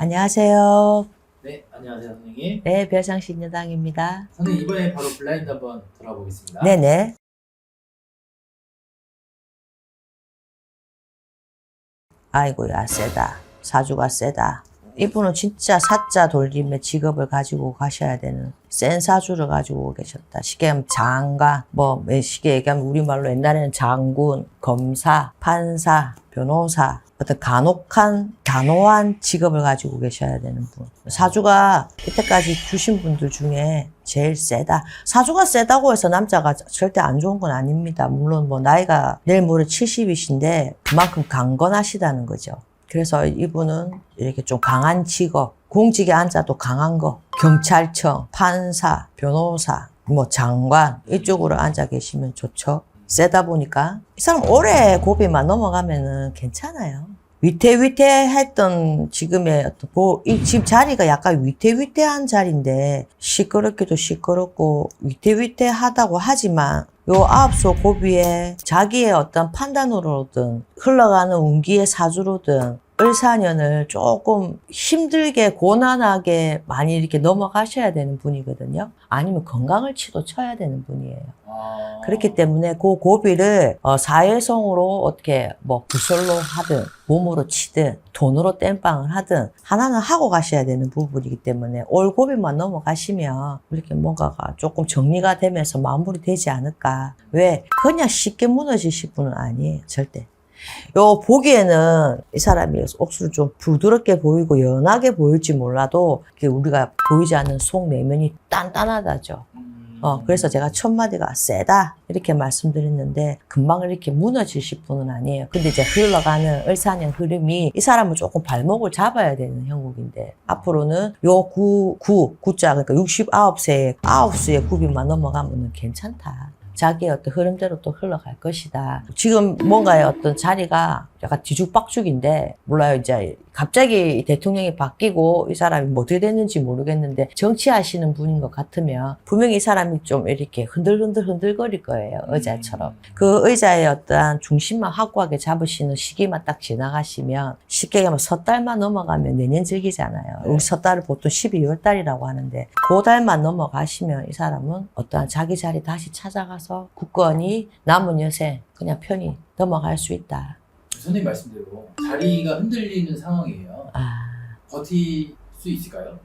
안녕하세요. 네, 안녕하세요 선생님. 네, 별상신 여당입니다. 선생님 이번에 바로 블라인드 한번 들어가 보겠습니다. 네네. 아이고야, 세다. 사주가 세다. 이분은 진짜 사자 돌림의 직업을 가지고 가셔야 되는 센 사주를 가지고 계셨다. 쉽게 하면 장관, 뭐, 쉽게 얘기하면 우리말로 옛날에는 장군, 검사, 판사, 변호사, 어떤 간혹한, 단호한 직업을 가지고 계셔야 되는 분. 사주가 이때까지 주신 분들 중에 제일 세다. 사주가 세다고 해서 남자가 절대 안 좋은 건 아닙니다. 물론 뭐 나이가 내일 모레 70이신데 그만큼 강건하시다는 거죠. 그래서 이분은 이렇게 좀 강한 직업, 공직에 앉아도 강한 거, 경찰청, 판사, 변호사, 뭐 장관 이쪽으로 앉아 계시면 좋죠. 세다 보니까 이 사람 오래 고비만 넘어가면은 괜찮아요. 위태위태했던 지금의 어떤 고, 이 지금 자리가 약간 위태위태한 자리인데 시끄럽기도 시끄럽고 위태위태하다고 하지만 요 아홉수 고비에 자기의 어떤 판단으로든 흘러가는 운기의 사주로든 을사년을 조금 힘들게 고난하게 많이 이렇게 넘어가셔야 되는 분이거든요. 아니면 건강을 치도 쳐야 되는 분이에요. 아, 그렇기 때문에 그 고비를 어, 사회성으로 어떻게 뭐 구설로 하든 몸으로 치든 돈으로 땜빵을 하든 하나는 하고 가셔야 되는 부분이기 때문에 올 고비만 넘어가시면 이렇게 뭔가가 조금 정리가 되면서 마무리되지 않을까. 왜? 그냥 쉽게 무너지실 분은 아니에요. 절대. 요 보기에는 이 사람이 옥수를 좀 부드럽게 보이고 연하게 보일지 몰라도 우리가 보이지 않는 속 내면이 단단하다죠. 음, 어, 그래서 제가 첫 마디가 세다 이렇게 말씀드렸는데 금방 이렇게 무너지실 분은 아니에요. 근데 이제 흘러가는 을사년 흐름이 이 사람은 조금 발목을 잡아야 되는 형국인데 앞으로는 요 구, 구, 구자 그러니까 69세에 9수의 구비만 넘어가면 괜찮다. 자기의 어떤 흐름대로 또 흘러갈 것이다. 지금 뭔가의 어떤 자리가 약간 뒤죽박죽인데 몰라요. 이제 갑자기 대통령이 바뀌고 이 사람이 뭐 어떻게 됐는지 모르겠는데 정치하시는 분인 것 같으면 분명히 이 사람이 좀 이렇게 흔들흔들 흔들거릴 거예요. 의자처럼. 그 의자의 어떠한 중심만 확고하게 잡으시는 시기만 딱 지나가시면 쉽게 얘기하면 석 달만 넘어가면 내년 즐기잖아요. 네. 우리 석 달을 보통 12월 달이라고 하는데 그 달만 넘어가시면 이 사람은 어떠한 자기 자리 다시 찾아가서 굳건히 남은 여생 그냥 편히 넘어갈 수 있다 선생님 말씀대로 자리가 흔들리는 상황이에요. 아 버틸 수 있을까요?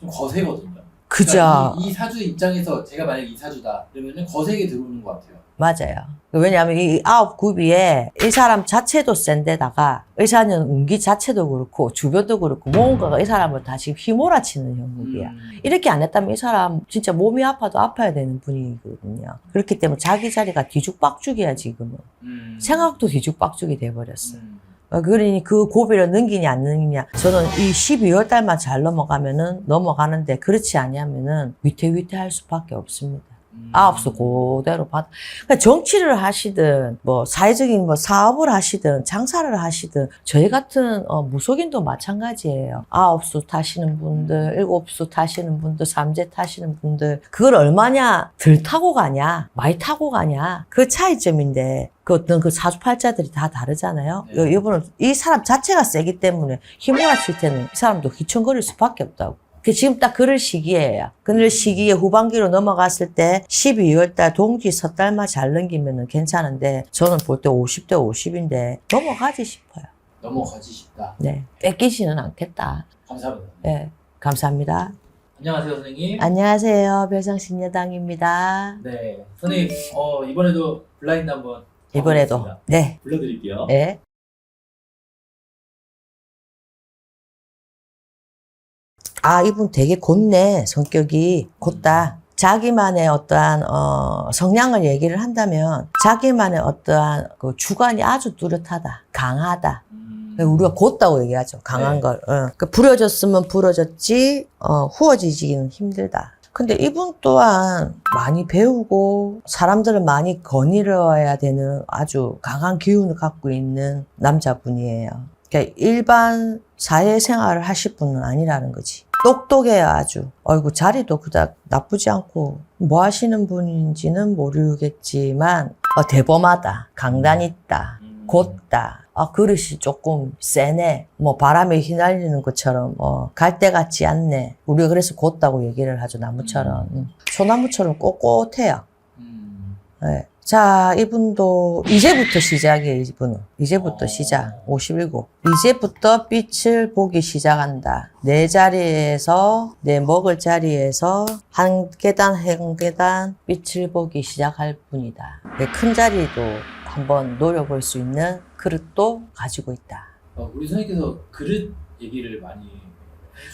좀 거세거든요. 그죠 이, 이 사주 입장에서 제가 만약 이 사주다 그러면은 거세게 들어오는 것 같아요. 맞아요. 왜냐하면 이 아홉 구비에 이 사람 자체도 센데다가 의사는 운기 자체도 그렇고 주변도 그렇고 뭔가가 이 사람을 다 지금 휘몰아치는 형국이야. 음, 이렇게 안 했다면 이 사람 진짜 몸이 아파도 아파야 되는 분이거든요. 그렇기 때문에 자기 자리가 뒤죽박죽이야 지금은. 음, 생각도 뒤죽박죽이 돼버렸어. 음, 어, 그러니 그 고비를 넘기냐 안 넘기냐 저는 이 12월 달만 잘 넘어가면은 넘어가는데 그렇지 아니하면은 위태위태할 수밖에 없습니다. 음. 아홉수 그대로 받. 그러니까 정치를 하시든 뭐 사회적인 뭐 사업을 하시든 장사를 하시든 저희 같은 어, 무속인도 마찬가지예요. 아홉수 타시는 분들, 일곱수 타시는 분들, 삼재 타시는 분들 그걸 얼마냐 덜 타고 가냐 많이 타고 가냐 그 차이점인데. 그 어떤 그 사주팔자들이 다 다르잖아요. 네. 이- 이분은 이 사람 자체가 세기 때문에 힘몰아칠 때는 이 사람도 휘청거릴 수밖에 없다고. 그 지금 딱 그럴 시기예요. 그럴 시기에 후반기로 넘어갔을 때 12월 달 동지 섣달만 잘 넘기면 괜찮은데 저는 볼 때 50대 50인데 넘어가지 싶어요. 넘어가지 싶다. 네. 뺏기지는 않겠다. 감사합니다. 네. 감사합니다. 안녕하세요 선생님. 안녕하세요. 별상신 여당입니다. 네, 선생님 어, 이번에도 블라인드 한번 이번에도. 가보겠습니다. 네. 불러드릴게요. 네. 아, 이분 되게 곧네, 성격이. 곧다. 자기만의 어떠한, 어, 성향을 얘기를 한다면, 자기만의 어떠한 그 주관이 아주 뚜렷하다. 강하다. 음, 우리가 곧다고 얘기하죠. 강한 네. 걸. 어. 그 부러졌으면 부러졌지, 어, 후워지기는 힘들다. 근데 이분 또한 많이 배우고 사람들을 많이 거닐어야 되는 아주 강한 기운을 갖고 있는 남자분이에요. 그러니까 일반 사회생활을 하실 분은 아니라는 거지. 똑똑해요, 아주. 어이구, 자리도 그닥 나쁘지 않고, 뭐 하시는 분인지는 모르겠지만, 어, 대범하다, 강단 있다, 음, 곧다, 아 그릇이 조금 세네 뭐 바람에 휘날리는 것처럼 어, 갈대 같지 않네 우리가 그래서 곧다고 얘기를 하죠 나무처럼 음. 소나무처럼 꼿꼿해요 음. 네. 자, 이분도 이제부터 시작이에요, 이분은. 이제부터 어. 시작. 57. 이제부터 빛을 보기 시작한다. 내 자리에서, 내 먹을 자리에서 한 계단, 한 계단 빛을 보기 시작할 뿐이다. 내큰 자리도 한번 노려볼 수 있는 그릇도 가지고 있다. 어, 우리 선생님께서 그릇 얘기를 많이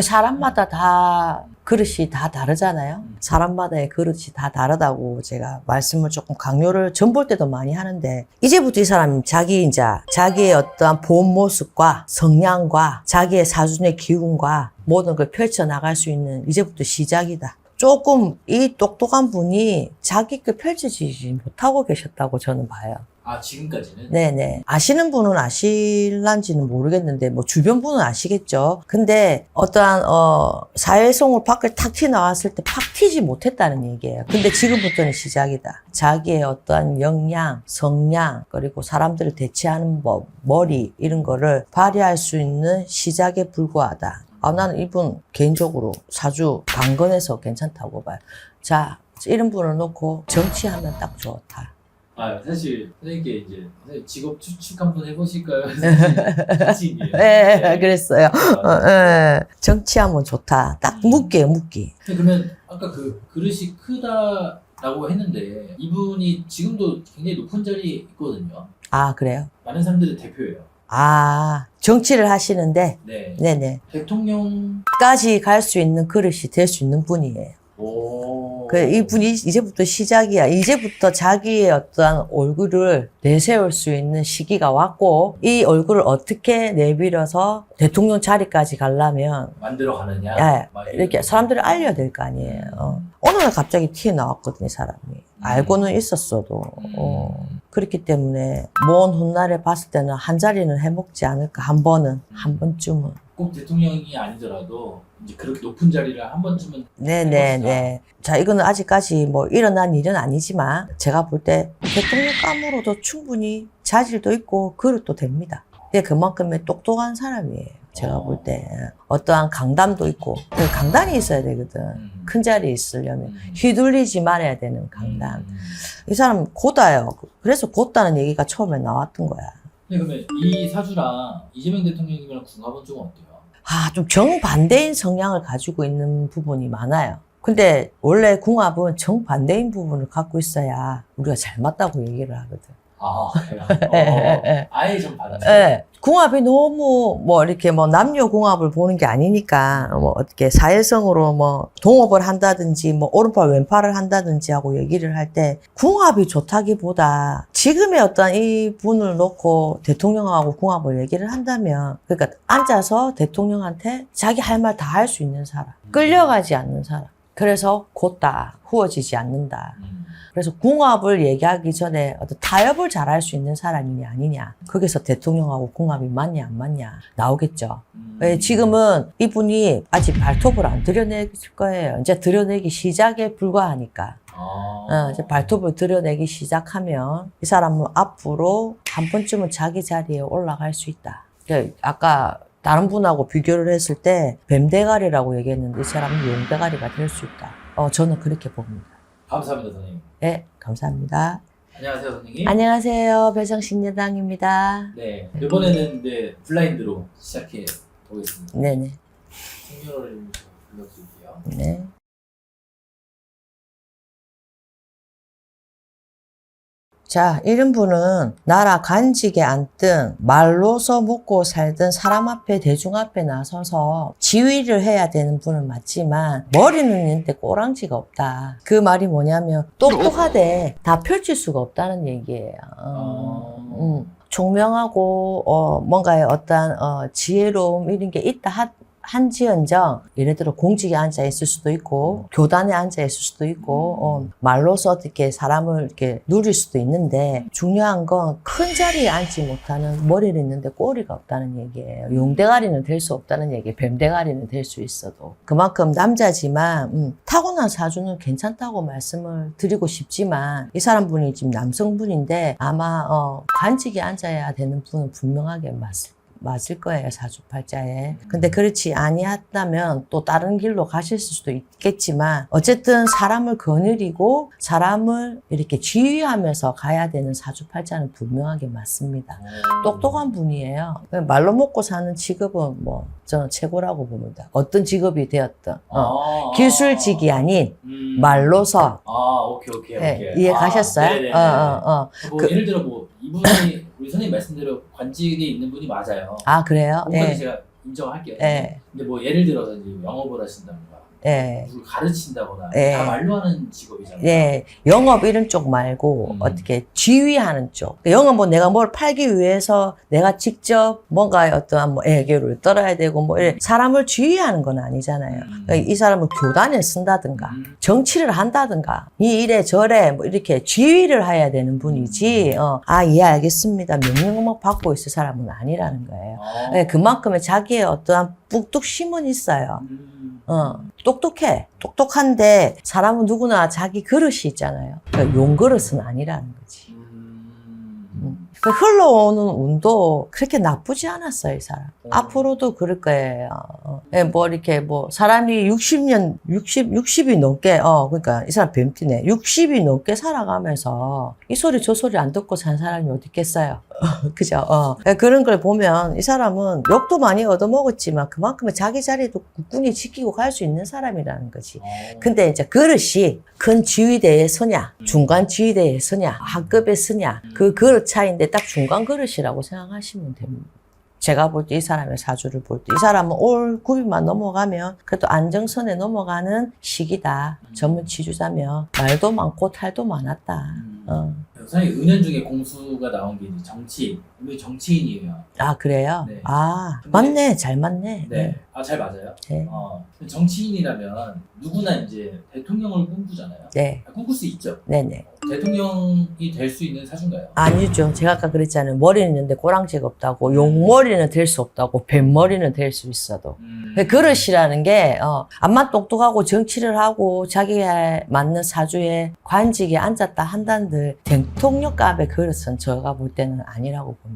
사람마다 다 그릇이 다 다르잖아요. 음. 사람마다의 그릇이 다 다르다고 제가 말씀을 조금 강요를 전 볼 때도 많이 하는데 이제부터 이 사람이 자기 이제 자기의 어떠한 본 모습과 성향과 자기의 사준의 기운과 모든 걸 펼쳐 나갈 수 있는 이제부터 시작이다. 조금 이 똑똑한 분이 자기 게 펼쳐지지 못하고 계셨다고 저는 봐요. 아 지금까지는 네네. 아시는 분은 아실란지는 모르겠는데, 뭐, 주변 분은 아시겠죠. 근데, 어떠한, 어, 사회성을 밖을 탁 튀나왔을 때 팍 튀지 못했다는 얘기예요. 근데 지금부터는 시작이다. 자기의 어떠한 역량, 성량, 그리고 사람들을 대체하는 법, 머리, 이런 거를 발휘할 수 있는 시작에 불과하다. 아, 나는 이분 개인적으로 사주 강건해서 괜찮다고 봐요. 자, 이런 분을 놓고 정치하면 딱 좋다. 아 사실 선생님께 이제 선생님 직업 추측 한번 해보실까요? 사진이에요. 네, 그랬어요. 어, 아, 예. 정치하면 좋다. 딱 음. 묻게요, 묻기. 근데 그러면 아까 그 그릇이 크다라고 했는데 이분이 지금도 굉장히 높은 자리에 있거든요. 아, 그래요? 많은 사람들의 대표예요. 아, 정치를 하시는데, 네. 네네. 대통령 까지 갈 수 있는 그릇이 될 수 있는 분이에요. 오. 그, 이분이 이제부터 시작이야. 이제부터 자기의 어떠한 얼굴을 내세울 수 있는 시기가 왔고, 이 얼굴을 어떻게 내밀어서 대통령 자리까지 가려면, 만들어 가느냐. 예, 막 이렇게 사람들을 알려야 될 거 아니에요. 어. 어느 날 갑자기 튀어나왔거든요, 이 사람이. 알고는 있었어도. 어. 그렇기 때문에 먼 훗날에 봤을 때는 한 자리는 해먹지 않을까 한 번은 한 번쯤은 꼭 대통령이 아니더라도 이제 그렇게 높은 자리를 한 번쯤은 네네네. 자 이거는 아직까지 뭐 일어난 일은 아니지만 제가 볼 때 대통령 감으로도 충분히 자질도 있고 그릇도 됩니다. 근데 그만큼의 똑똑한 사람이에요 제가 어. 볼 때. 어떠한 강담도 있고. 그 강단이 있어야 되거든. 음. 큰 자리에 있으려면 음. 휘둘리지 말아야 되는 강단. 음. 이 사람 고다요. 그래서 곧다는 얘기가 처음에 나왔던 거야 네, 그러면 이 사주랑 이재명 대통령님이랑 궁합은 좀 어때요? 아, 좀 정반대인 성향을 가지고 있는 부분이 많아요. 근데 원래 궁합은 정반대인 부분을 갖고 있어야 우리가 잘 맞다고 얘기를 하거든. 아, 그래요? 예, 예, 예. 어, 아예 좀 반대. 예. 궁합이 너무 뭐 이렇게 뭐 남녀 궁합을 보는 게 아니니까 뭐 어떻게 사회성으로 뭐 동업을 한다든지 뭐 오른팔 왼팔을 한다든지 하고 얘기를 할 때 궁합이 좋다기보다 지금의 어떤 이 분을 놓고 대통령하고 궁합을 얘기를 한다면 그러니까 앉아서 대통령한테 자기 할 말 다 할 수 있는 사람 끌려가지 않는 사람 그래서 곧다 후워지지 않는다 음. 그래서 궁합을 얘기하기 전에 어떤 타협을 잘 할 수 있는 사람이냐 아니냐 거기서 대통령하고 궁합이 맞냐 안 맞냐 나오겠죠. 음. 왜 지금은 이분이 아직 발톱을 안 드러낼 거예요. 이제 드러내기 시작에 불과하니까 아. 어, 이제 발톱을 드러내기 시작하면 이 사람은 앞으로 한 번쯤은 자기 자리에 올라갈 수 있다. 그 아까 다른 분하고 비교를 했을 때 뱀대가리라고 얘기했는데 이 사람은 용대가리가 될 수 있다. 어, 저는 그렇게 봅니다. 감사합니다, 선생님. 네, 감사합니다. 안녕하세요, 선생님. 안녕하세요. 배성신여당입니다. 네, 이번에는 이제 블라인드로 시작해 보겠습니다. 네네. 생년월일 불러드릴게요. 네. 자, 이런 분은 나라 간직에 앉든 말로서 먹고 살든 사람 앞에 대중 앞에 나서서 지휘를 해야 되는 분은 맞지만 머리는 있는데 꼬랑지가 없다. 그 말이 뭐냐면 똑똑하되 다 펼칠 수가 없다는 얘기예요. 어. 음, 총명하고 어, 뭔가의 어떤 어, 지혜로움 이런 게 있다 하, 한지언정 예를 들어 공직에 앉아 있을 수도 있고 교단에 앉아 있을 수도 있고 어, 말로서 어떻게 사람을 이렇게 누릴 수도 있는데 중요한 건 큰 자리에 앉지 못하는 머리는 있는데 꼬리가 없다는 얘기예요. 용대가리는 될 수 없다는 얘기예요. 뱀대가리는 될 수 있어도 그만큼 남자지만 음, 타고난 사주는 괜찮다고 말씀을 드리고 싶지만 이 사람 분이 지금 남성분인데 아마 어, 관직에 앉아야 되는 분은 분명하게 맞을 맞을 거예요 사주팔자에. 근데 그렇지 아니었다면 또 다른 길로 가실 수도 있겠지만 어쨌든 사람을 거느리고 사람을 이렇게 지휘하면서 가야 되는 사주팔자는 분명하게 맞습니다. 똑똑한 분이에요. 말로 먹고 사는 직업은 뭐 저는 최고라고 봅니다. 어떤 직업이 되었든 어, 아, 기술직이 아닌 음. 말로서. 아 오케이 오케이 네, 오케이. 이해 아, 가셨어요? 어, 어, 어. 뭐 그- 예를 들어 뭐 이분이 우리 선생님 말씀대로 관직에 있는 분이 맞아요. 아 그래요? 예, 제가 인정할게요. 예, 근데 뭐 예를 들어서 이제 영업을 하신다든가 예. 누굴 가르친다거나 예. 다 말로 하는 직업이잖아요. 예, 영업 이런 쪽 말고 음. 어떻게 지휘하는 쪽. 영업 뭐 내가 뭘 팔기 위해서 내가 직접 뭔가 어떠한 뭐 애교를 떨어야 되고 뭐 이래 사람을 지휘하는 건 아니잖아요. 음. 그러니까 이 사람을 교단에 쓴다든가 음. 정치를 한다든가 이 이래 저래 뭐 이렇게 지휘를 해야 되는 분이지 어, 아 예 알겠습니다 명령만 받고 있을 사람은 아니라는 거예요. 아. 예, 그만큼의 자기의 어떠한 뚝뚝 심은 있어요. 음. 어, 똑똑해. 똑똑한데 사람은 누구나 자기 그릇이 있잖아요. 그러니까 용 그릇은 아니라는 거지. 음. 음. 그 흘러오는 운도 그렇게 나쁘지 않았어요, 이 사람. 어. 앞으로도 그럴 거예요. 어. 예, 뭐 이렇게 뭐 사람이 60년, 60, 60이 넘게, 어, 그러니까 이 사람 뱀띠네. 60이 넘게 살아가면서 이 소리 저 소리 안 듣고 산 사람이 어디 있겠어요. 그죠? 어. 예, 그런 걸 보면 이 사람은 욕도 많이 얻어먹었지만 그만큼의 자기 자리도 굳건히 지키고 갈 수 있는 사람이라는 거지. 어. 근데 이제 그릇이 큰 지휘대에 서냐, 중간 지휘대에 서냐, 하급에 서냐, 그 그릇 차이인데 딱 중간 그릇이라고 생각하시면 됩니다. 제가 볼 때 이 사람의 사주를 볼 때 이 사람은 올 9위만 넘어가면 그래도 안정선에 넘어가는 시기다. 전문 치주자며 말도 많고 탈도 많았다. 음. 어. 선생님 은연 중에 공수가 나온 게 이제 정치인. 우리 정치인이에요. 아 그래요? 네. 아 근데- 맞네, 잘 맞네. 네. 아 잘 맞아요. 네. 어. 정치인이라면 누구나 이제 대통령을 꿈꾸잖아요. 네, 아, 꿈꿀 수 있죠. 네, 네. 대통령이 될 수 있는 사주인가요? 아니죠. 제가 아까 그랬잖아요. 머리는 있는데 꼬랑지가 없다고. 용머리는 될 수 없다고. 뱀머리는 될 수 있어도. 음. 그 그릇이라는 게, 어, 암만 똑똑하고 정치를 하고 자기에 맞는 사주에 관직에 앉았다 한단들 대통령급의 그릇은 제가 볼 때는 아니라고 봅니다.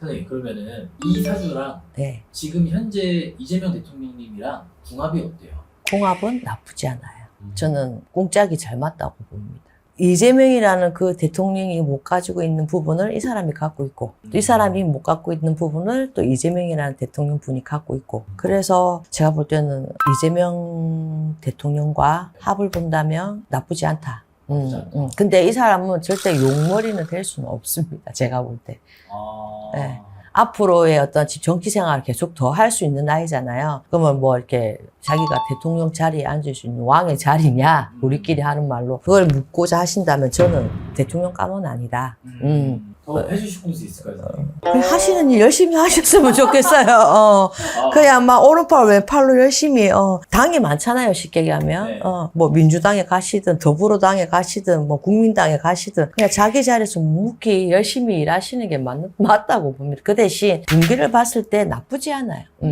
선생님 그러면은 이 사주랑 네. 지금 현재 이재명 대통령님이랑 궁합이 어때요? 궁합은 나쁘지 않아요. 음. 저는 꽁짝이 잘 맞다고 봅니다. 이재명이라는 그 대통령이 못 가지고 있는 부분을 이 사람이 갖고 있고 또 이 사람이 못 갖고 있는 부분을 또 이재명이라는 대통령 분이 갖고 있고 그래서 제가 볼 때는 이재명 대통령과 합을 본다면 나쁘지 않다. 음. 음. 근데 이 사람은 절대 용머리는 될 수는 없습니다. 제가 볼 때. 아. 네. 앞으로의 어떤 정치 생활을 계속 더 할 수 있는 나이잖아요. 그러면 뭐 이렇게 자기가 대통령 자리에 앉을 수 있는 왕의 자리냐? 우리끼리 하는 말로 그걸 묻고자 하신다면 저는 대통령 감은 아니다. 음. 더 해주실 공수 있을까요? 그냥 하시는 일 열심히 하셨으면 좋겠어요. 어. 아, 그냥 막 오른팔 왼팔로 열심히 어 당이 많잖아요 쉽게 얘기하면 네. 어뭐 민주당에 가시든 더불어당에 가시든 뭐 국민당에 가시든 그냥 자기 자리에서 묵묵히 열심히 일하시는 게 맞, 맞다고 봅니다 그 대신 운기를 봤을 때 나쁘지 않아요 음.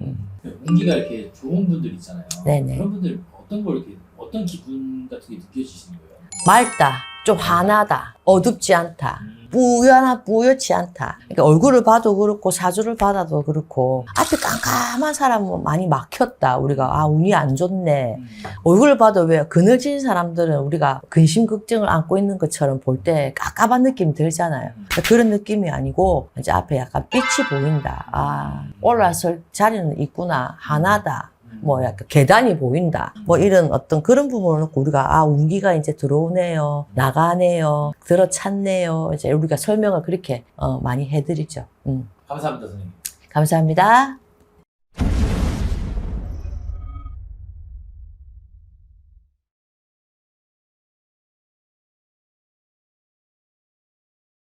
음. 운기가 이렇게 좋은 분들 있잖아요. 네네. 그런 분들 어떤 걸 이렇게 어떤 기분 같은 게 느껴지시는 거예요? 맑다 좀 환하다 어둡지 않다 음. 뿌연하 뿌옇지 않다. 그러니까 얼굴을 봐도 그렇고 사주를 받아도 그렇고 앞에 깜깜한 사람은 많이 막혔다. 우리가 아 운이 안 좋네. 음. 얼굴을 봐도 왜 그늘진 사람들은 우리가 근심 걱정을 안고 있는 것처럼 볼 때 깝깝한 느낌이 들잖아요. 음. 그런 느낌이 아니고 이제 앞에 약간 빛이 보인다. 아 올라설 자리는 있구나. 하나다. 음. 뭐 약간 계단이 보인다. 뭐 이런 어떤 그런 부분을 놓고 우리가 아 운기가 이제 들어오네요. 나가네요. 들어찼네요. 이제 우리가 설명을 그렇게 어, 많이 해드리죠. 음. 감사합니다, 선생님. 감사합니다.